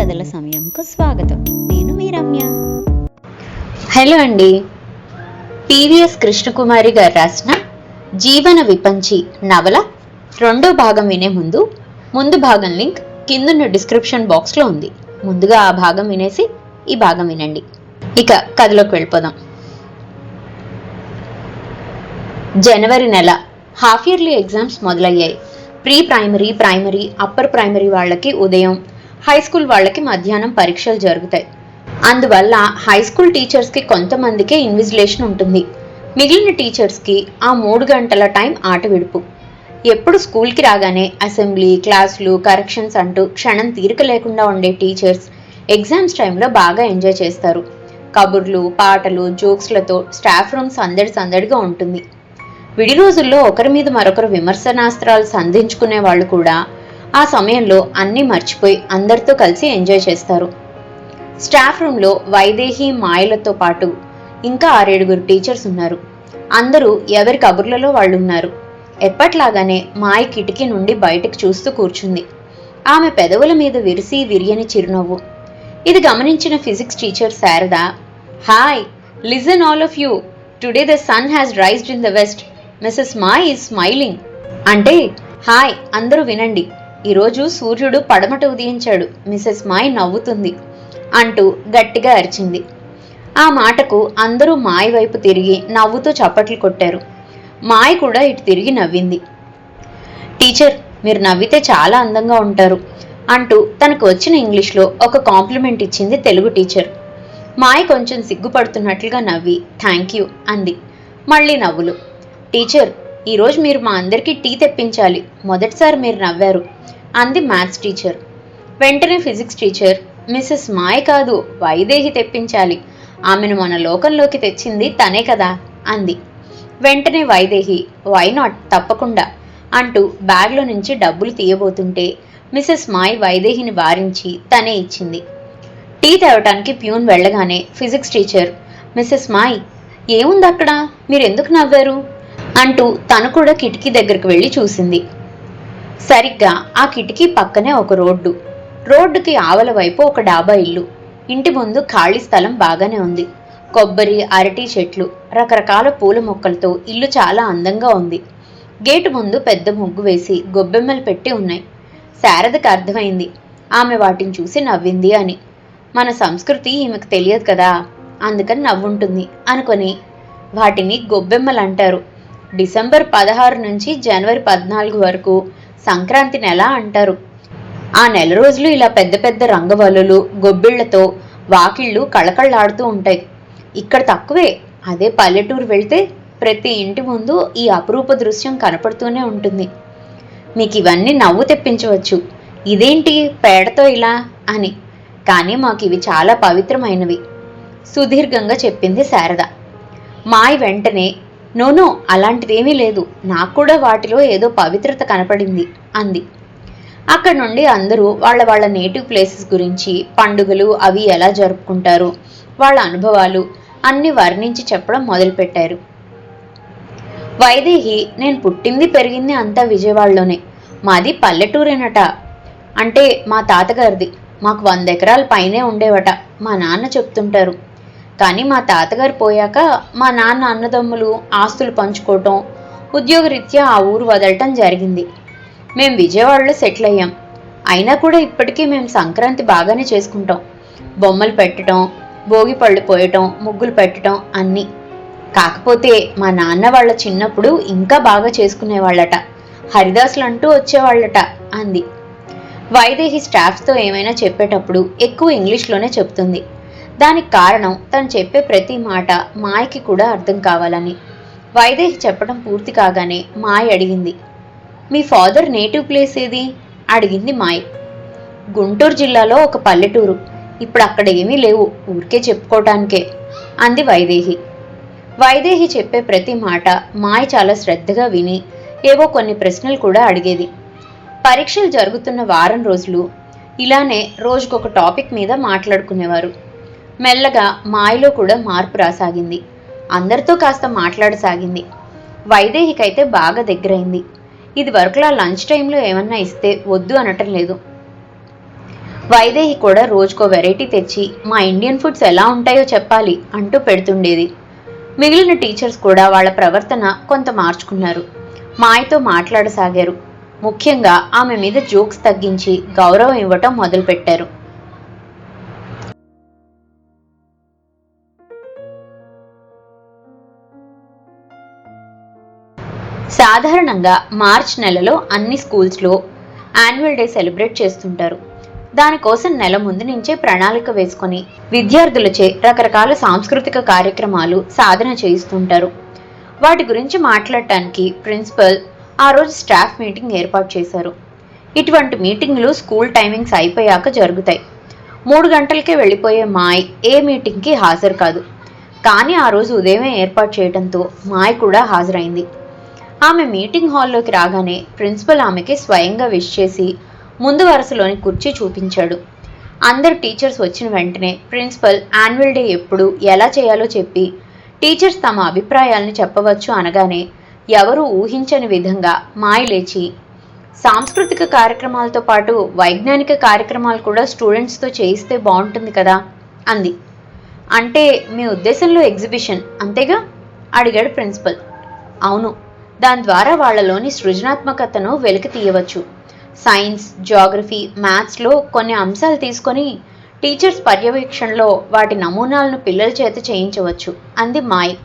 కథల సమయంకు స్వాగతం. నేను మీ రమ్య. హలో అండి. పివిఎస్ కృష్ణకుమారి గారు రాసిన జీవన విపంచి నవల రెండో భాగం వినే ముందు ముందు భాగం లింక్ కిందున్న డిస్క్రిప్షన్ బాక్స్లో ఉంది. ముందుగా ఆ భాగం వినేసి ఈ భాగం వినండి. ఇక కథలోకి వెళ్ళిపోదాం. జనవరి నెల హాఫ్ ఇయర్లీ ఎగ్జామ్స్ మొదలయ్యాయి. Pre primary primary upper primary వాళ్ళకి ఉదయం హై స్కూల్ వాళ్ళకి మధ్యాహ్నం పరీక్షలు జరుగుతాయి. అందువల్ల హై స్కూల్ టీచర్స్కి కొంతమందికే ఇన్విజిలేషన్ ఉంటుంది. మిగిలిన టీచర్స్కి ఆ మూడు గంటల టైం ఆట విడుపు. ఎప్పుడు స్కూల్కి రాగానే అసెంబ్లీ క్లాసులు కరెక్షన్స్ అంటూ క్షణం తీరిక లేకుండా ఉండే టీచర్స్ ఎగ్జామ్స్ టైంలో బాగా ఎంజాయ్ చేస్తారు. కబుర్లు పాటలు జోక్స్లతో స్టాఫ్ రూమ్ సందడి సందడిగా ఉంటుంది. విడి రోజుల్లో ఒకరి మీద మరొకరు విమర్శనాస్త్రాలు సంధించుకునే వాళ్ళు కూడా ఆ సమయంలో అన్నీ మర్చిపోయి అందరితో కలిసి ఎంజాయ్ చేస్తారు. స్టాఫ్ రూమ్లో వైదేహి మాయలతో పాటు ఇంకా ఆరేడుగురు టీచర్స్ ఉన్నారు. అందరూ ఎవరి కబుర్లలో వాళ్ళు ఉన్నారు ఎప్పట్లాగానే మాయ కిటికీ నుండి బయటకు చూస్తూ కూర్చుంది. ఆమె పెదవుల మీద విరిసి విరియని చిరునవ్వు. ఇది గమనించిన physics teacher Sharada hi listen all of you. Today the sun has raised in the west. Mrs Maya is smiling. అంటే హాయ్ అందరూ వినండి. ఈరోజు సూర్యుడు పడమట ఉదయించాడు. మిసెస్ మాయ్ నవ్వుతుంది. అంటూ గట్టిగా అరిచింది. ఆ మాటకు అందరూ మాయ వైపు తిరిగి నవ్వుతూ చప్పట్లు కొట్టారు. మాయ కూడా ఇటు తిరిగి నవ్వింది. టీచర్ మీరు నవ్వితే చాలా అందంగా ఉంటారు అంటూ తనకు వచ్చిన ఇంగ్లీష్లో ఒక కాంప్లిమెంట్ ఇచ్చింది తెలుగు టీచర్. మాయ కొంచెం సిగ్గుపడుతున్నట్లుగా నవ్వి థ్యాంక్ యూ అంది. మళ్ళీ నవ్వులు. టీచర్ ఈరోజు మీరు మా అందరికీ టీ తెప్పించాలి. మొదటిసారి మీరు నవ్వారు. అంది మ్యాథ్స్ టీచర్. వెంటనే ఫిజిక్స్ టీచర్ మిస్సెస్ మాయ కాదు వైదేహి తెప్పించాలి. ఆమెను మన లోకంలోకి తెచ్చింది తనే కదా అంది. వెంటనే వైదేహి వై నాట్? తప్పకుండా అంటూ బ్యాగ్లో నుంచి డబ్బులు తీయబోతుంటే మిస్సెస్ మాయ్ వైదేహిని వారించి తనే ఇచ్చింది. టీ తేవటానికి ప్యూన్ వెళ్ళగానే ఫిజిక్స్ టీచర్ మిస్సెస్ మాయ్ ఏముంది అక్కడ మీరు ఎందుకు నవ్వారు? అంటూ తను కూడా కిటికీ దగ్గరకు వెళ్ళి చూసింది. సరిగ్గా ఆ కిటికీ పక్కనే ఒక రోడ్డు. రోడ్డుకి ఆవల వైపు ఒక డాబా ఇల్లు. ఇంటి ముందు ఖాళీ స్థలం బాగానే ఉంది. కొబ్బరి అరటి చెట్లు రకరకాల పూల మొక్కలతో ఇల్లు చాలా అందంగా ఉంది. గేటు ముందు పెద్ద ముగ్గు వేసి గొబ్బెమ్మలు పెట్టి ఉన్నాయి. శారదకి అర్థమైంది. ఆమె వాటిని చూసి నవ్వింది అని. మన సంస్కృతి ఈమెకు తెలియదు కదా? అందుకని నవ్వుంటుంది అనుకొని వాటిని గొబ్బెమ్మలు అంటారు డిసెంబర్ పదహారు నుంచి జనవరి పద్నాలుగు వరకు సంక్రాంతి నెల అంటారు. ఆ నెల రోజులు ఇలా పెద్ద పెద్ద రంగవల్లులు గొబ్బిళ్ళతో వాకిళ్ళు కళకళలాడుతూ ఉంటాయి. ఇక్కడ తక్కువే. అదే పల్లెటూరు వెళ్తే ప్రతి ఇంటి ముందు ఈ అపురూప దృశ్యం కనపడుతూనే ఉంటుంది. మీకు ఇవన్నీ నవ్వు తెప్పించవచ్చు. ఇదేంటి పేడతో ఇలా అని. కానీ మాకు ఇవి చాలా పవిత్రమైనవి. సుదీర్ఘంగా చెప్పింది శారద. మాయ్ వెంటనే నోనో అలాంటిదేమీ లేదు. నాకు కూడా వాటిలో ఏదో పవిత్రత కనపడింది అంది. అక్కడ నుండి అందరూ వాళ్ళ వాళ్ళ నేటివ్ ప్లేసెస్ గురించి పండుగలు అవి ఎలా జరుపుకుంటారు వాళ్ళ అనుభవాలు అన్ని వర్ణించి చెప్పడం మొదలుపెట్టారు. వైదేహి నేను పుట్టింది పెరిగింది అంతా విజయవాడలోనే. మాది పల్లెటూరేనట. అంటే మా తాతగారిది. మాకు వంద ఎకరాల పైనే ఉండేవట. మా నాన్న చెప్తుంటారు. కానీ మా తాతగారు పోయాక మా నాన్న అన్నదమ్ములు ఆస్తులు పంచుకోవటం ఉద్యోగరీత్యా ఆ ఊరు వదలటం జరిగింది. మేం విజయవాడలో సెటిల్ అయ్యాం. అయినా కూడా ఇప్పటికీ మేము సంక్రాంతి బాగానే చేసుకుంటాం. బొమ్మలు పెట్టడం భోగి పళ్ళు పోయటం ముగ్గులు పెట్టడం అన్నీ. కాకపోతే మా నాన్న వాళ్ళ చిన్నప్పుడు ఇంకా బాగా చేసుకునేవాళ్ళట. హరిదాసులు అంటూ వచ్చేవాళ్ళట అంది. వైదేహి స్టాఫ్స్తో ఏమైనా చెప్పేటప్పుడు ఎక్కువ ఇంగ్లీష్లోనే చెప్తుంది. దానికి కారణం తను చెప్పే ప్రతి మాట మాయకి కూడా అర్థం కావాలని. వైదేహి చెప్పడం పూర్తి కాగానే మాయ అడిగింది. మీ ఫాదర్ నేటివ్ ప్లేస్ ఏది? అడిగింది మాయ్. గుంటూరు జిల్లాలో ఒక పల్లెటూరు. ఇప్పుడు అక్కడ ఏమీ లేవు. ఊరికే చెప్పుకోవటానికే అంది వైదేహి. వైదేహి చెప్పే ప్రతి మాట మాయ చాలా శ్రద్ధగా విని ఏవో కొన్ని ప్రశ్నలు కూడా అడిగేది. పరీక్షలు జరుగుతున్న వారం రోజులు ఇలానే రోజుకొక టాపిక్ మీద మాట్లాడుకునేవారు. మెల్లగా మాయలో కూడా మార్పు రాసాగింది. అందరితో కాస్త మాట్లాడసాగింది. వైదేహికైతే బాగా దగ్గరైంది. ఇది వరకులా లంచ్ టైంలో ఏమన్నా ఇస్తే వద్దు అనటం లేదు. వైదేహి కూడా రోజుకో వెరైటీ తెచ్చి మా ఇండియన్ ఫుడ్స్ ఎలా ఉంటాయో చెప్పాలి అంటూ పెడుతుండేది. మిగిలిన టీచర్స్ కూడా వాళ్ళ ప్రవర్తన కొంత మార్చుకున్నారు. మాయతో మాట్లాడసాగారు. ముఖ్యంగా ఆమె మీద జోక్స్ తగ్గించి గౌరవం ఇవ్వటం మొదలుపెట్టారు. సాధారణంగా మార్చ్ నెలలో అన్ని స్కూల్స్లో యాన్యువల్ డే సెలబ్రేట్ చేస్తుంటారు. దానికోసం నెల ముందు నుంచే ప్రణాళిక వేసుకొని విద్యార్థులచే రకరకాల సాంస్కృతిక కార్యక్రమాలు సాధన చేయిస్తుంటారు. వాటి గురించి మాట్లాడటానికి ప్రిన్సిపల్ ఆ రోజు స్టాఫ్ మీటింగ్ ఏర్పాటు చేశారు. ఇటువంటి మీటింగ్లు స్కూల్ టైమింగ్స్ అయిపోయాక జరుగుతాయి. మూడు గంటలకే వెళ్ళిపోయే మాయ్ ఏ మీటింగ్కి హాజరు కాదు. కానీ ఆ రోజు ఉదయమే ఏర్పాటు చేయడంతో మాయ్ కూడా హాజరైంది. ఆమె మీటింగ్ హాల్లోకి రాగానే ప్రిన్సిపల్ ఆమెకి స్వయంగా విష్ చేసి ముందు వరుసలోని కుర్చీ చూపించాడు. అందరు టీచర్స్ వచ్చిన వెంటనే ప్రిన్సిపల్ యాన్యువల్ డే ఎప్పుడు ఎలా చేయాలో చెప్పి టీచర్స్ తమ అభిప్రాయాలను చెప్పవచ్చు అనగానే ఎవరూ ఊహించని విధంగా మాయ లేచి సాంస్కృతిక కార్యక్రమాలతో పాటు వైజ్ఞానిక కార్యక్రమాలు కూడా స్టూడెంట్స్తో చేయిస్తే బాగుంటుంది కదా అంది. అంటే మీ ఉద్దేశంలో ఎగ్జిబిషన్ అంతేగా? అడిగాడు ప్రిన్సిపల్. అవును దాని ద్వారా వాళ్ళలోని సృజనాత్మకతను వెలికి తీయవచ్చు. సైన్స్ జాగ్రఫీ మ్యాథ్స్లో కొన్ని అంశాలు తీసుకొని టీచర్స్ పర్యవేక్షణలో వాటి నమూనాలను పిల్లల చేత చేయించవచ్చు. అంది మాయ్.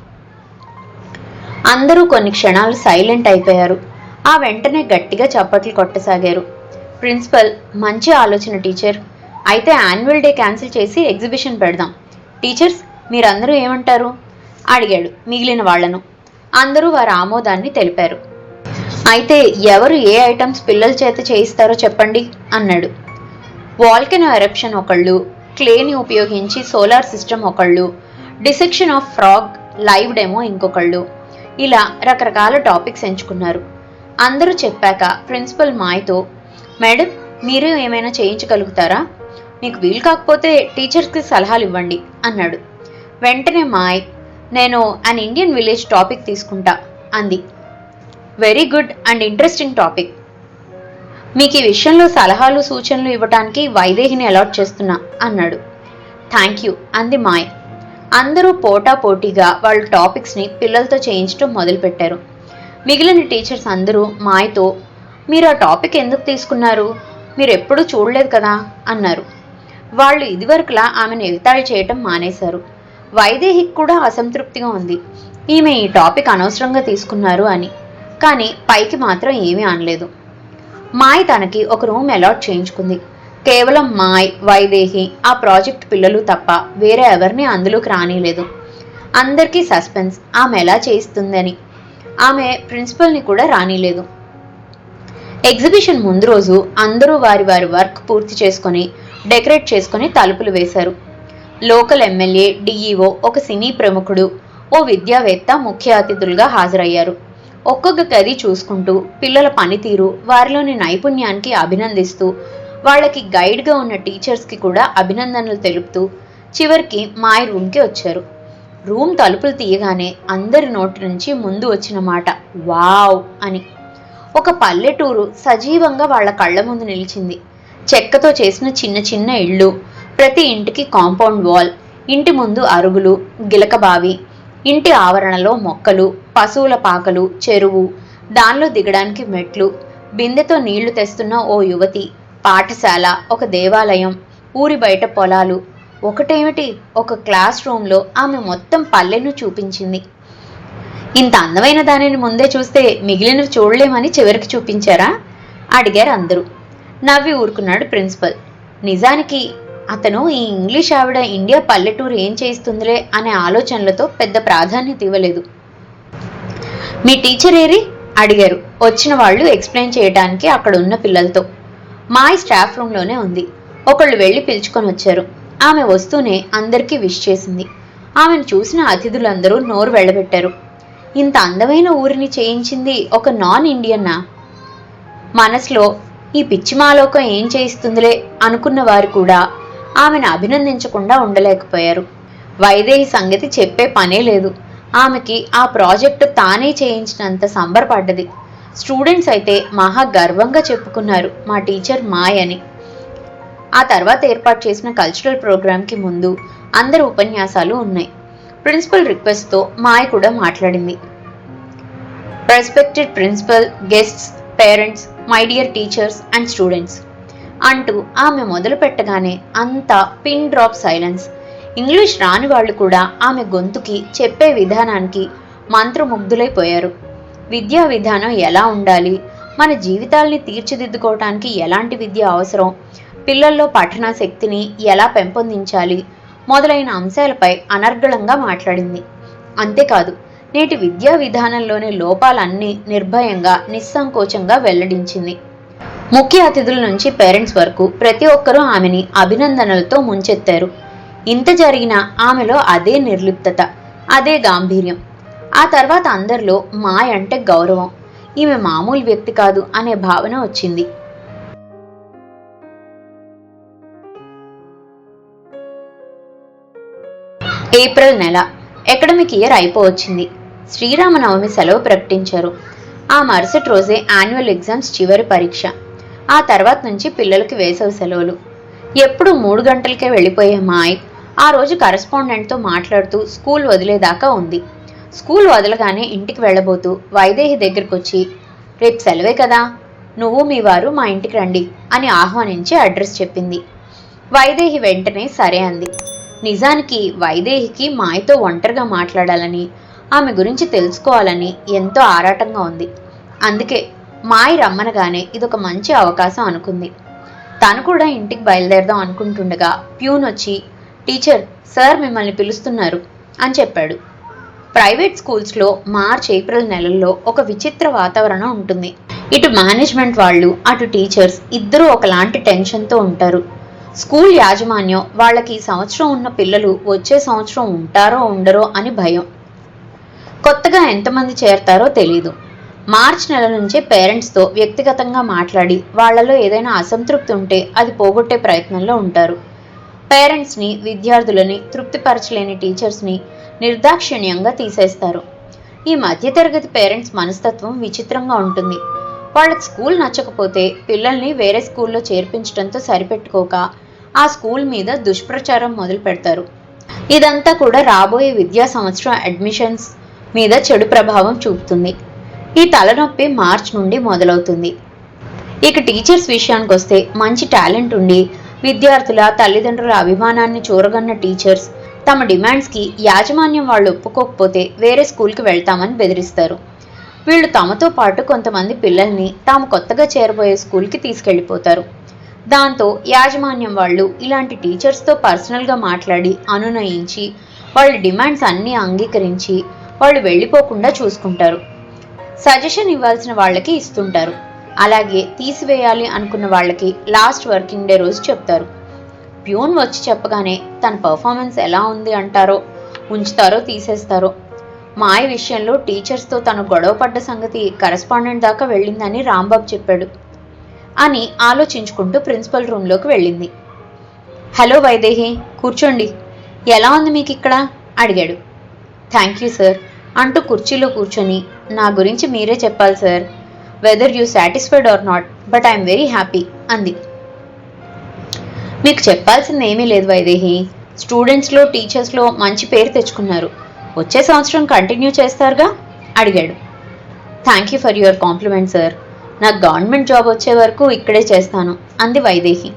అందరూ కొన్ని క్షణాలు సైలెంట్ అయిపోయారు. ఆ వెంటనే గట్టిగా చప్పట్లు కొట్టసాగారు. ప్రిన్సిపల్ మంచి ఆలోచన టీచర్. అయితే యాన్యువల్ డే క్యాన్సిల్ చేసి ఎగ్జిబిషన్ పెడదాం. టీచర్స్ మీరందరూ ఏమంటారు? అడిగాడు మిగిలిన వాళ్ళను అందరూ వారి ఆమోదాన్ని తెలిపారు. అయితే ఎవరు ఏ ఐటమ్స్ పిల్లల చేత చేయిస్తారో చెప్పండి అన్నాడు. వాల్కెనో ఎరప్షన్ ఒకళ్ళు క్లేని ఉపయోగించి సోలార్ సిస్టమ్ ఒకళ్ళు dissection of frog live demo ఇంకొకళ్ళు. ఇలా రకరకాల టాపిక్స్ ఎంచుకున్నారు. అందరూ చెప్పాక ప్రిన్సిపల్ మాయ్తో మేడం మీరు ఏమైనా చేయించగలుగుతారా? మీకు వీలు కాకపోతే టీచర్స్కి సలహాలు ఇవ్వండి అన్నాడు. వెంటనే మాయ్ నేను అన్ ఇండియన్ విలేజ్ టాపిక్ తీసుకుంటా అంది. Very good and interesting topic మీకు ఈ విషయంలో సలహాలు సూచనలు ఇవ్వటానికి వైదేహిని అలాట్ చేస్తున్నా అన్నాడు. థ్యాంక్ యూ అంది మాయ్. అందరూ పోటా పోటీగా వాళ్ళ టాపిక్స్ని పిల్లలతో చేయించడం మొదలుపెట్టారు. మిగిలిన టీచర్స్ అందరూ మాయతో మీరు ఆ టాపిక్ ఎందుకు తీసుకున్నారు? మీరు ఎప్పుడూ చూడలేదు కదా? అన్నారు. వాళ్ళు ఇదివరకులా ఆమెను ఎగతాళి చేయటం మానేశారు. వైదేహికి కూడా అసంతృప్తిగా ఉంది. ఈమె ఈ టాపిక్ అనవసరంగా తీసుకున్నారు అని. కానీ పైకి మాత్రం ఏమీ అనలేదు. మాయ్ తనకి ఒక రూమ్ అలాట్ చేయించుకుంది. కేవలం మాయ్ వైదేహి ఆ ప్రాజెక్ట్ పిల్లలు తప్ప వేరే ఎవరిని అందులోకి రానిలేదు. అందరికీ సస్పెన్స్ ఆమె ఎలా చేయిస్తుందని. ఆమె ప్రిన్సిపల్ని కూడా రానిలేదు. ఎగ్జిబిషన్ ముందు రోజు అందరూ వారి వారి వర్క్ పూర్తి చేసుకొని డెకరేట్ చేసుకొని తలుపులు వేశారు. లోకల్ ఎమ్మెల్యే డిఈఓ ఒక సినీ ప్రముఖుడు ఓ విద్యావేత్త ముఖ్య అతిథులుగా హాజరయ్యారు. ఒక్కొక్క గది చూసుకుంటూ పిల్లల పనితీరు వారిలోని నైపుణ్యానికి అభినందిస్తూ వాళ్ళకి గైడ్గా ఉన్న టీచర్స్కి కూడా అభినందనలు తెలుపుతూ చివరికి మాయ రూమ్కి వచ్చారు. రూమ్ తలుపులు తీయగానే అందరి నోటి నుంచి ముందు వచ్చిన మాట వావ్ అని. ఒక పల్లెటూరు సజీవంగా వాళ్ళ కళ్ళ ముందు నిలిచింది. చెక్కతో చేసిన చిన్న చిన్న ఇళ్ళు ప్రతి ఇంటికి కాంపౌండ్ వాల్ ఇంటి ముందు అరుగులు గిలకబావి ఇంటి ఆవరణలో మొక్కలు పశువుల పాకలు చెరువు దానిలో దిగడానికి మెట్లు బిందెతో నీళ్ళు తెస్తున్న ఓ యువతి పాఠశాల ఒక దేవాలయం ఊరి బయట పొలాలు. ఒకటేమిటి? ఒక క్లాస్ రూమ్లో ఆమె మొత్తం పల్లెను చూపించింది. ఇంత అందమైన దానిని ముందే చూస్తే మిగిలినవి చూడలేమని చివరికి చూపించారా? అడిగారు అందరూ. నవ్వి ఊరుకున్నాడు ప్రిన్సిపల్. నిజానికి అతను ఈ ఇంగ్లీష్ ఆవిడ ఇండియా పల్లెటూరు ఏం చేయిస్తుందిలే అనే ఆలోచనలతో పెద్ద ప్రాధాన్యత ఇవ్వలేదు. మీ టీచర్ ఏరి? అడిగారు. వచ్చిన వాళ్ళు ఎక్స్ప్లెయిన్ చేయడానికి అక్కడ ఉన్న పిల్లలతో. మాయ్ స్టాఫ్ రూమ్లోనే ఉంది. ఒకళ్ళు వెళ్ళి పిలుచుకొని వచ్చారు. ఆమె వస్తూనే అందరికీ విష్ చేసింది. ఆమెను చూసిన అతిథులందరూ నోరు వెళ్ళబెట్టారు ఇంత అందమైన ఊరిని చేయించింది ఒక నాన్ ఇండియన్నా? మనసులో ఈ పిచ్చిమాలోకం ఏం చేయిస్తుందిలే అనుకున్న వారు కూడా ఆమెను అభినందించకుండా ఉండలేకపోయారు. వైదేహి సంగతి చెప్పే పనే లేదు. ఆమెకి ఆ ప్రాజెక్టు తానే చేయించినంత సంబరపడ్డది. స్టూడెంట్స్ అయితే మహా గర్వంగా చెప్పుకున్నారు మా టీచర్ మాయ్ అని. ఆ తర్వాత ఏర్పాటు చేసిన కల్చరల్ ప్రోగ్రామ్కి ముందు అందరు ఉపన్యాసాలు ఉన్నాయి. ప్రిన్సిపల్ రిక్వెస్ట్తో మాయ కూడా మాట్లాడింది. Respected principal guests parents my dear teachers and students. అంటూ ఆమె మొదలు పెట్టగానే అంతా పిన్ డ్రాప్ సైలెన్స్. ఇంగ్లీష్ రాని వాళ్ళు కూడా ఆమె గొంతుకి చెప్పే విధానానికి మంత్రముగ్ధులైపోయారు. విద్యా విధానం ఎలా ఉండాలి? మన జీవితాల్ని తీర్చిదిద్దుకోవటానికి ఎలాంటి విద్య అవసరం? పిల్లల్లో పఠన శక్తిని ఎలా పెంపొందించాలి? మొదలైన అంశాలపై అనర్గళంగా మాట్లాడింది. అంతేకాదు నేటి విద్యా విధానంలోని లోపాలన్నీ నిర్భయంగా నిస్సంకోచంగా వెల్లడించింది. ముఖ్య అతిథుల నుంచి పేరెంట్స్ వరకు ప్రతి ఒక్కరూ ఆమెని అభినందనలతో ముంచెత్తారు. ఇంత జరిగిన ఆమెలో అదే నిర్లిప్తత అదే గాంభీర్యం. ఆ తర్వాత అందరిలో మాయ అంటే గౌరవం. ఈమె మామూలు వ్యక్తి కాదు అనే భావన వచ్చింది. ఏప్రిల్ నెల అకాడమిక్ ఇయర్ అయిపోవచ్చింది. శ్రీరామనవమి సెలవు ప్రకటించారు. ఆ మరుసటి రోజే యాన్యువల్ ఎగ్జామ్స్ చివరి పరీక్ష. ఆ తర్వాత నుంచి పిల్లలకి వేసవి సెలవులు. ఎప్పుడు మూడు గంటలకే వెళ్ళిపోయే మాయ్ ఆ రోజు కరెస్పాండెంట్తో మాట్లాడుతూ స్కూల్ వదిలేదాకా ఉంది. స్కూల్ వదలగానే ఇంటికి వెళ్ళబోతూ వైదేహి దగ్గరికి వచ్చి రేపు సెలవే కదా నువ్వు మీ వారు మా ఇంటికి రండి అని ఆహ్వానించి అడ్రస్ చెప్పింది. వైదేహి వెంటనే సరే అంది. నిజానికి వైదేహికి మాయతో ఒంటరిగా మాట్లాడాలని ఆమె గురించి తెలుసుకోవాలని ఎంతో ఆరాటంగా ఉంది. అందుకే మాయ రమ్మనగానే ఇదొక మంచి అవకాశం అనుకుంది. తను కూడా ఇంటికి బయలుదేరదాం అనుకుంటుండగా ప్యూన్ వచ్చి టీచర్ సార్ మిమ్మల్ని పిలుస్తున్నారు అని చెప్పాడు. ప్రైవేట్ స్కూల్స్లో మార్చ్ ఏప్రిల్ నెలల్లో ఒక విచిత్ర వాతావరణం ఉంటుంది. ఇటు మేనేజ్మెంట్ వాళ్ళు అటు టీచర్స్ ఇద్దరూ ఒకలాంటి టెన్షన్తో ఉంటారు. స్కూల్ యాజమాన్యం వాళ్ళకి ఈ సంవత్సరం ఉన్న పిల్లలు వచ్చే సంవత్సరం ఉంటారో ఉండరో అని భయం. కొత్తగా ఎంతమంది చేరతారో తెలీదు. మార్చ్ నెల నుంచే పేరెంట్స్తో వ్యక్తిగతంగా మాట్లాడి వాళ్ళలో ఏదైనా అసంతృప్తి ఉంటే అది పోగొట్టే ప్రయత్నంలో ఉంటారు. పేరెంట్స్ని విద్యార్థులని తృప్తిపరచలేని టీచర్స్ని నిర్దాక్షిణ్యంగా తీసేస్తారు. ఈ మధ్యతరగతి పేరెంట్స్ మనస్తత్వం విచిత్రంగా ఉంటుంది. వాళ్ళకి స్కూల్ నచ్చకపోతే పిల్లల్ని వేరే స్కూల్లో చేర్పించడంతో సరిపెట్టుకోక ఆ స్కూల్ మీద దుష్ప్రచారం మొదలు పెడతారు. ఇదంతా కూడా రాబోయే విద్యా సంవత్సరం అడ్మిషన్స్ మీద చెడు ప్రభావం చూపుతుంది. ఈ తలనొప్పి మార్చ్ నుండి మొదలవుతుంది. ఇక టీచర్స్ విషయానికి వస్తే మంచి టాలెంట్ ఉండి విద్యార్థుల తల్లిదండ్రుల అభిమానాన్ని చూరగన్న టీచర్స్ తమ డిమాండ్స్కి యాజమాన్యం వాళ్ళు ఒప్పుకోకపోతే వేరే స్కూల్కి వెళ్తామని బెదిరిస్తారు. వీళ్ళు తమతో పాటు కొంతమంది పిల్లల్ని తాము కొత్తగా చేరబోయే స్కూల్కి తీసుకెళ్ళిపోతారు. దాంతో యాజమాన్యం వాళ్ళు ఇలాంటి టీచర్స్తో పర్సనల్గా మాట్లాడి అనునయించి వాళ్ళ డిమాండ్స్ అన్నీ అంగీకరించి వాళ్ళు వెళ్ళిపోకుండా చూసుకుంటారు. సజెషన్ ఇవ్వాల్సిన వాళ్ళకి ఇస్తుంటారు. అలాగే తీసివేయాలి అనుకున్న వాళ్ళకి లాస్ట్ వర్కింగ్ డే రోజు చెప్తారు. ప్యూన్ వచ్చి చెప్పగానే తన పర్ఫార్మెన్స్ ఎలా ఉంది అంటారో ఉంచుతారో తీసేస్తారో. మాయ విషయంలో టీచర్స్తో తను గొడవ పడ్డ సంగతి కరెస్పాండెంట్ దాకా వెళ్ళిందని రాంబాబు చెప్పాడు అని ఆలోచించుకుంటూ ప్రిన్సిపల్ రూమ్లోకి వెళ్ళింది. హలో వైదేహి కూర్చోండి. ఎలా ఉంది మీకు ఇక్కడ అడిగాడు. థ్యాంక్ యూ సార్ అంటూ కుర్చీలో కూర్చొని నా గురించి మీరే చెప్పాలి sir. Whether you satisfied or not but I'm very happy అంది. మీకు చెప్పాల్సింది ఏమీ లేదు వైదేహి. స్టూడెంట్స్లో టీచర్స్లో మంచి పేరు తెచ్చుకున్నారు. వచ్చే సంవత్సరం కంటిన్యూ చేస్తారుగా? అడిగాడు. Thank you for your compliment sir నాకు గవర్నమెంట్ జాబ్ వచ్చే వరకు ఇక్కడే చేస్తాను అంది వైదేహి.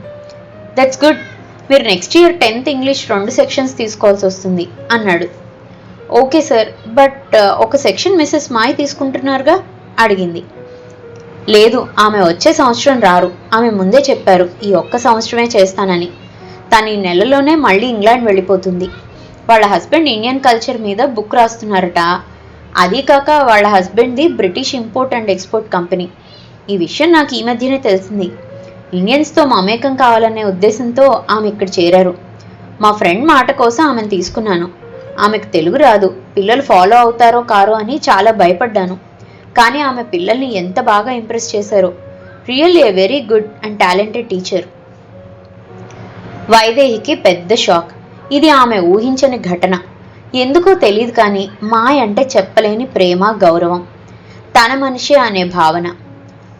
దట్స్ గుడ్ మీరు నెక్స్ట్ ఇయర్ టెన్త్ ఇంగ్లీష్ రెండు సెక్షన్స్ తీసుకోవాల్సి వస్తుంది అన్నాడు. ఓకే సార్ బట్ ఒక సెక్షన్ మిస్సెస్ మాయ తీసుకుంటున్నారుగా? అడిగింది. లేదు ఆమె వచ్చే సంవత్సరం రారు. ఆమె ముందే చెప్పారు ఈ ఒక్క సంవత్సరమే చేస్తానని. తను ఈ నెలలోనే మళ్ళీ ఇంగ్లాండ్ వెళ్ళిపోతుంది. వాళ్ళ హస్బెండ్ ఇండియన్ కల్చర్ మీద బుక్ రాస్తున్నారట. అదీ కాక వాళ్ళ హస్బెండ్ది British import and export company. ఈ విషయం నాకు ఈ మధ్యనే తెలిసింది. ఇండియన్స్తో మమేకం కావాలనే ఉద్దేశంతో ఆమె ఇక్కడ చేరారు. మా ఫ్రెండ్ మాట కోసం ఆమెను తీసుకున్నాను. ఆమెకు తెలుగు రాదు. పిల్లలు ఫాలో అవుతారో కారో అని చాలా భయపడ్డాను. కానీ ఆమె పిల్లల్ని ఎంత బాగా ఇంప్రెస్ చేశారో. Really a very good and talented teacher. వైదేహికి పెద్ద షాక్. ఇది ఆమె ఊహించని ఘటన. ఎందుకో తెలియదు కానీ మాయ అంటే చెప్పలేని ప్రేమ గౌరవం. తన మనిషి అనే భావన.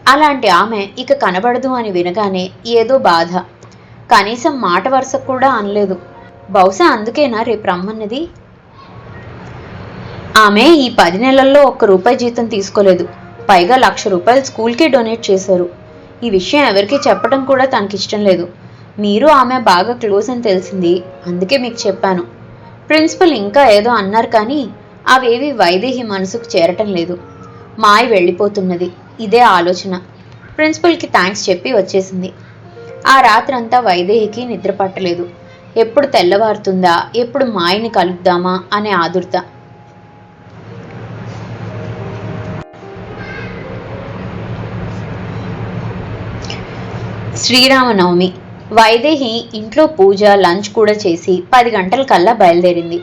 అలాంటి ఆమె ఇక కనబడదు అని వినగానే ఏదో బాధ. కనీసం మాట వరుస కూడా అనలేదు. బహుశా అందుకేనా రేపు రమ్మన్నది? ఆమె ఈ పది నెలల్లో ఒక్క రూపాయి జీతం తీసుకోలేదు. పైగా లక్ష రూపాయలు స్కూల్కే డొనేట్ చేశారు. ఈ విషయం ఎవరికీ చెప్పడం కూడా తనకి ఇష్టం లేదు. మీరు ఆమె బాగా క్లోజ్ అని తెలిసింది. అందుకే మీకు చెప్పాను. ప్రిన్సిపల్ ఇంకా ఏదో అన్నారు కానీ అవేవి వైదేహి మనసుకు చేరటం లేదు. మాయ వెళ్ళిపోతున్నది. ఇదే ఆలోచన. ప్రిన్సిపల్కి థ్యాంక్స్ చెప్పి వచ్చేసింది. ఆ రాత్రంతా వైదేహికి నిద్ర పట్టలేదు. ఎప్పుడు తెల్లవారుతుందా? ఎప్పుడు మాయని కలుద్దామా? అనే ఆదుర్త. శ్రీరామనవమి. వైదేహి ఇంట్లో పూజ లంచ్ కూడా చేసి పది గంటల కల్లా బయలుదేరింది.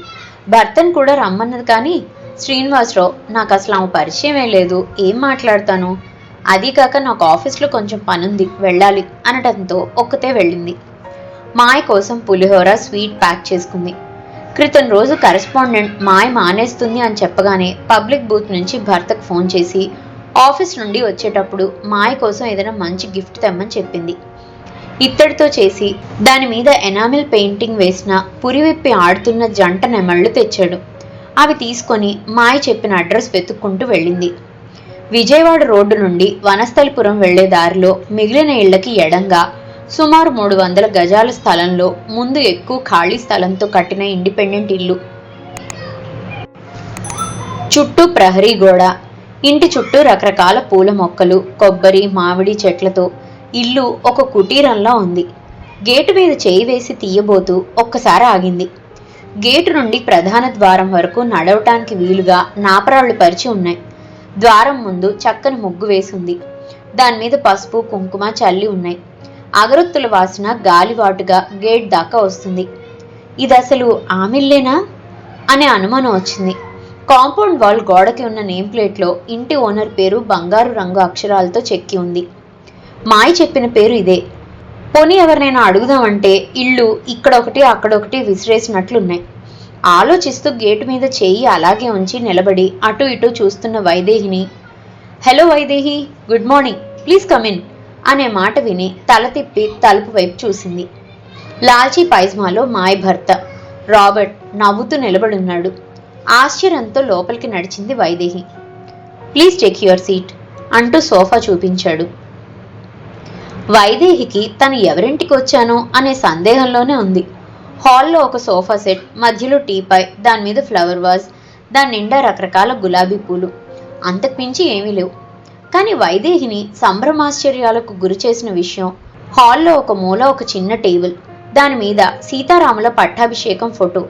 భర్తను కూడా రమ్మన్నది కానీ శ్రీనివాసరావు నాకు అసలు ఆమె పరిచయమే లేదు. ఏం మాట్లాడతాను? అది కాక నాకు ఆఫీస్లో కొంచెం పనుంది. వెళ్ళాలి అనటంతో ఒక్కతే వెళ్ళింది. మాయ కోసం పులిహోర స్వీట్ ప్యాక్ చేసుకుంది. క్రితం రోజు కరెస్పాండెంట్ మాయ మానేస్తుంది అని చెప్పగానే పబ్లిక్ బూత్ నుంచి భర్తకు ఫోన్ చేసి ఆఫీస్ నుండి వచ్చేటప్పుడు మాయ కోసం ఏదైనా మంచి గిఫ్ట్ తెమ్మని చెప్పింది. ఇత్తడితో చేసి దాని మీద ఎనామిల్ పెయింటింగ్ వేసిన పురివిప్పి ఆడుతున్న జంట నెమళ్ళు తెచ్చాడు. అవి తీసుకొని మాయ చెప్పిన అడ్రస్ వెతుక్కుంటూ వెళ్ళింది. విజయవాడ రోడ్డు నుండి వనస్థలిపురం వెళ్ళే దారిలో మిగిలిన ఇళ్ళకి ఎడంగా సుమారు మూడు వందల గజాల స్థలంలో ముందు ఎక్కువ ఖాళీ స్థలంతో కట్టిన ఇండిపెండెంట్ ఇల్లు. చుట్టూ ప్రహరీ గోడ ఇంటి చుట్టూ రకరకాల పూల మొక్కలు కొబ్బరి మామిడి చెట్లతో ఇల్లు ఒక కుటీరంలా ఉంది. గేటు మీద చేయి వేసి తీయబోతూ ఒక్కసారి ఆగింది. గేటు నుండి ప్రధాన ద్వారం వరకు నడవటానికి వీలుగా నాపరాళ్ళు పరిచి ఉన్నాయి. ద్వారం ముందు చక్కని ముగ్గు వేసింది. దాని మీద పసుపు కుంకుమ చల్లి ఉన్నాయి. అగరొత్తుల వాసన గాలివాటుగా గేట్ దాకా వస్తుంది. ఇది అసలు ఆమెల్లేనా? అనే అనుమానం వచ్చింది. కాంపౌండ్ వాల్ గోడకి ఉన్న నేమ్ ప్లేట్లో ఇంటి ఓనర్ పేరు బంగారు రంగు అక్షరాలతో చెక్కి ఉంది. మాయ చెప్పిన పేరు ఇదే. పోనీ ఎవరినైనా అడుగుదామంటే ఇళ్ళు ఇక్కడొకటి అక్కడొకటి విసిరేసినట్లున్నాయి. ఆలోచిస్తూ గేటు మీద చేయి అలాగే ఉంచి నిలబడి అటు ఇటు చూస్తున్న వైదేహిని hello Vaidehi good morning please come in అనే మాట విని తల తిప్పి తలుపు వైపు చూసింది. లాల్చీ పైజ్మాలో మాయ భర్త రాబర్ట్ నవ్వుతూ నిలబడున్నాడు ఆశ్చర్యంతో లోపలికి నడిచింది Vaidehi. Please take your seat అంటూ సోఫా చూపించాడు. వైదేహికి తను ఎవరింటికి వచ్చానో అనే సందేహంలోనే ఉంది. హాల్లో ఒక సోఫా సెట్ మధ్యలో టీపాయ్ దాని మీద ఫ్లవర్ వాజ్ దాని నిండా రకరకాల గులాబీ పూలు. అంతకుమించి ఏమీ లేవు. కానీ వైదేహిని సంభ్రమాశ్చర్యాలకు గురి చేసిన విషయం హాల్లో ఒక మూల ఒక చిన్న టేబుల్ దాని మీద సీతారాముల పట్టాభిషేకం ఫోటో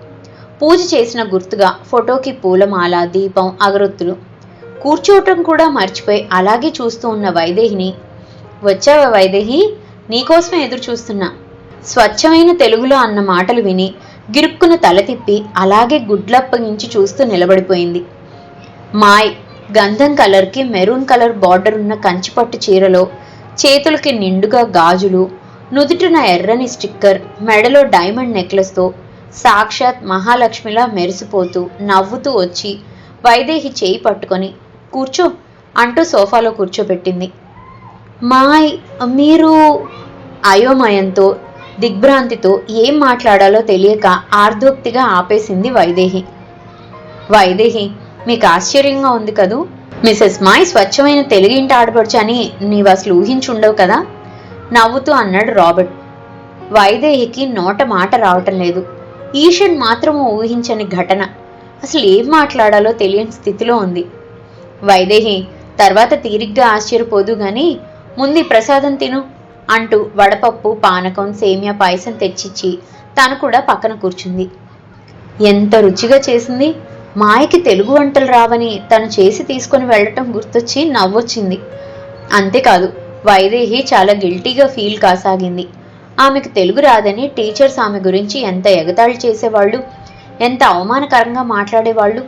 పూజ చేసిన గుర్తుగా ఫోటోకి పూలమాల దీపం అగరొత్తులు. కూర్చోవటం కూడా మర్చిపోయి అలాగే చూస్తూ ఉన్న వైదేహిని వచ్చావా వైదేహి? నీకోసమే ఎదురు చూస్తున్నా స్వచ్ఛమైన తెలుగులో అన్న మాటలు విని గిరుక్కున తల తిప్పి అలాగే గుడ్లప్పగించి చూస్తూ నిలబడిపోయింది. మాయ్ గంధం కలర్కి మెరూన్ కలర్ బార్డర్ ఉన్న కంచిపట్టు చీరలో చేతులకి నిండుగా గాజులు నుదుటిన ఎర్రని స్టిక్కర్ మెడలో డైమండ్ నెక్లెస్తో సాక్షాత్ మహాలక్ష్మిలా మెరిసిపోతూ నవ్వుతూ వచ్చి వైదేహి చేయి పట్టుకొని కూర్చో అంటూ సోఫాలో కూర్చోబెట్టింది. మాయ్ మీరు అయోమయంతో దిగ్భ్రాంతితో ఏం మాట్లాడాలో తెలియక ఆర్ధోక్తిగా ఆపేసింది వైదేహి. వైదేహి మీకు ఆశ్చర్యంగా ఉంది కదూ? మిసెస్ మాయ్ స్వచ్ఛమైన తెలుగింటి ఆడపడుచు అని నీవు అసలు ఊహించుండవు కదా? నవ్వుతూ అన్నాడు రాబర్ట్. వైదేహికి నోట మాట రావటం లేదు. ఈషన్ మాత్రము ఊహించని ఘటన. అసలు ఏం మాట్లాడాలో తెలియని స్థితిలో ఉంది. వైదేహి తర్వాత తీరిగ్గా ఆశ్చర్యపోదు గాని ముందు ప్రసాదం తిను అంటూ వడపప్పు పానకం సేమియా పాయసం తెచ్చిచ్చి తను కూడా పక్కన కూర్చుంది. ఎంత రుచిగా చేసింది. మాయకి తెలుగు వంటలు రావని తను చేసి తీసుకొని వెళ్ళటం గుర్తొచ్చి నవ్వొచ్చింది. అంతేకాదు వైదేహి చాలా గిల్టీగా ఫీల్ కాసాగింది. ఆమెకు తెలుగు రాదని టీచర్స్ ఆమె గురించి ఎంత ఎగతాళి చేసేవాళ్ళు ఎంత అవమానకరంగా మాట్లాడేవాళ్ళు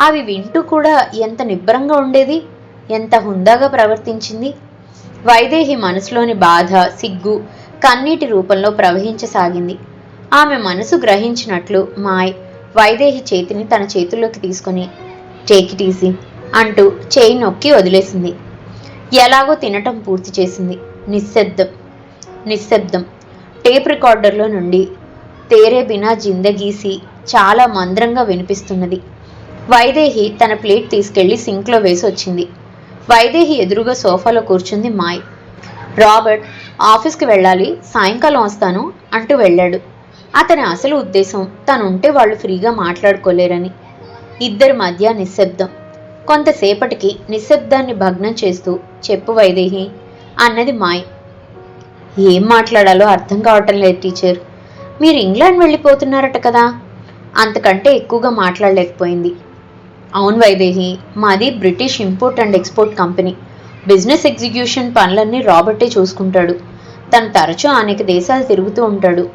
అవి వింటూ కూడా ఎంత నిబ్బరంగా ఉండేది ఎంత హుందాగా ప్రవర్తించింది. వైదేహి మనసులోని బాధ సిగ్గు కన్నీటి రూపంలో ప్రవహించసాగింది. ఆమె మనసు గ్రహించినట్లు మాయ్ వైదేహి చేతిని తన చేతుల్లోకి తీసుకొని టేకిటీసి అంటూ చేయి నొక్కి వదిలేసింది. ఎలాగో తినటం పూర్తి చేసింది. నిశ్శబ్దం. నిశ్శబ్దం. టేప్ రికార్డర్లో నుండి తేరే బినా జిందగీసి చాలా మంద్రంగా వినిపిస్తున్నది. వైదేహి తన ప్లేట్ తీసుకెళ్ళి సింక్లో వేసి వచ్చింది వైదేహి ఎదురుగా సోఫాలో కూర్చుంది మాయ్. రాబర్ట్ ఆఫీస్కి వెళ్ళాలి సాయంకాలం వస్తాను అంటూ వెళ్ళాడు. అతని అసలు ఉద్దేశం తనుంటే వాళ్ళు ఫ్రీగా మాట్లాడుకోలేరని. ఇద్దరి మధ్య నిశ్శబ్దం. కొంతసేపటికి నిశ్శబ్దాన్ని భగ్నం చేస్తూ చెప్పు వైదేహి అన్నది మాయ్. ఏం మాట్లాడాలో అర్థం కావటం లేదు టీచర్. మీరు ఇంగ్లాండ్ వెళ్ళిపోతున్నారట కదా. అంతకంటే ఎక్కువగా మాట్లాడలేకపోయింది. అవును వైదేహి మాది British import and export company. Business execution పనులన్నీ రాబర్టే చూసుకుంటాడు. తను తరచూ అనేక దేశాలు తిరుగుతూ ఉంటాడు.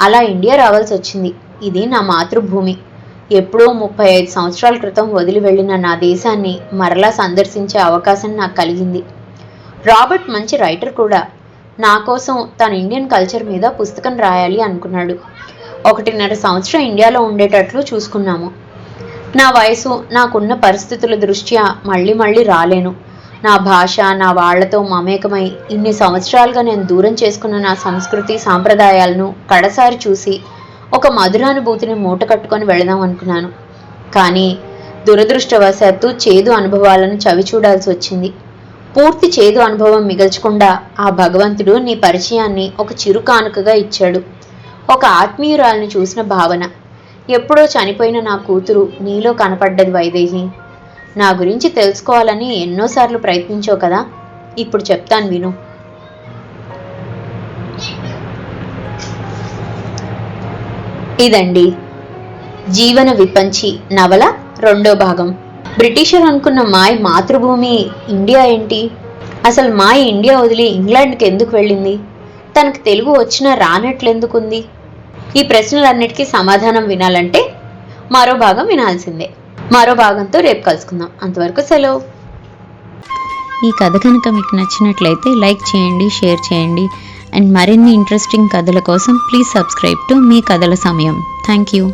అలా ఇండియా రావాల్సి వచ్చింది. ఇది నా మాతృభూమి. ఎప్పుడో ముప్పై ఐదు సంవత్సరాల క్రితం వదిలి వెళ్ళిన నా దేశాన్ని మరలా సందర్శించే అవకాశం నాకు కలిగింది. రాబర్ట్ మంచి రైటర్ కూడా. నా కోసం తన ఇండియన్ కల్చర్ మీద పుస్తకం రాయాలి అనుకున్నాడు. ఒకటిన్నర సంవత్సరం ఇండియాలో ఉండేటట్లు చూసుకున్నాము. నా వయసు నాకున్న పరిస్థితుల దృష్ట్యా మళ్ళీ మళ్ళీ రాలేను. నా భాష నా వాళ్ళతో మమేకమై ఇన్ని సంవత్సరాలుగా నేను దూరం చేసుకున్న నా సంస్కృతి సాంప్రదాయాలను కడసారి చూసి ఒక మధురానుభూతిని మూట కట్టుకొని వెళదాం అనుకున్నాను. కానీ దురదృష్టవశాత్తు చేదు అనుభవాలను చవి చూడాల్సి వచ్చింది. పూర్తి చేదు అనుభవం మిగల్చకుండా ఆ భగవంతుడు నీ పరిచయాన్ని ఒక చిరు కానుకగా ఇచ్చాడు. ఒక ఆత్మీయురాలను చూసిన భావన ఎప్పుడో చనిపోయిన నా కూతురు నీలో కనపడ్డది వైదేహి. నా గురించి తెలుసుకోవాలని ఎన్నోసార్లు ప్రయత్నించావు కదా ఇప్పుడు చెప్తాను విను. ఇదండి జీవన విపంచి నవల రెండో భాగం. బ్రిటిషర్ అనుకున్న మాయ మాతృభూమి ఇండియా ఏంటి? అసలు మాయ ఇండియా వదిలి ఇంగ్లాండ్కి ఎందుకు వెళ్ళింది? తనకు తెలుగు వచ్చినా రానట్లెందుకుంది? ఈ ప్రశ్నలన్నిటికీ సమాధానం వినాలంటే మరో భాగం వినాల్సిందే. మరో భాగంతో రేపు కలుసుకుందాం. అంతవరకు సెలవు. ఈ కథ కనుక మీకు నచ్చినట్లయితే లైక్ చేయండి షేర్ చేయండి. అండ్ మరిన్ని ఇంట్రెస్టింగ్ కథల కోసం ప్లీజ్ సబ్స్క్రైబ్ టు మీ కథల సమయం. Thank you.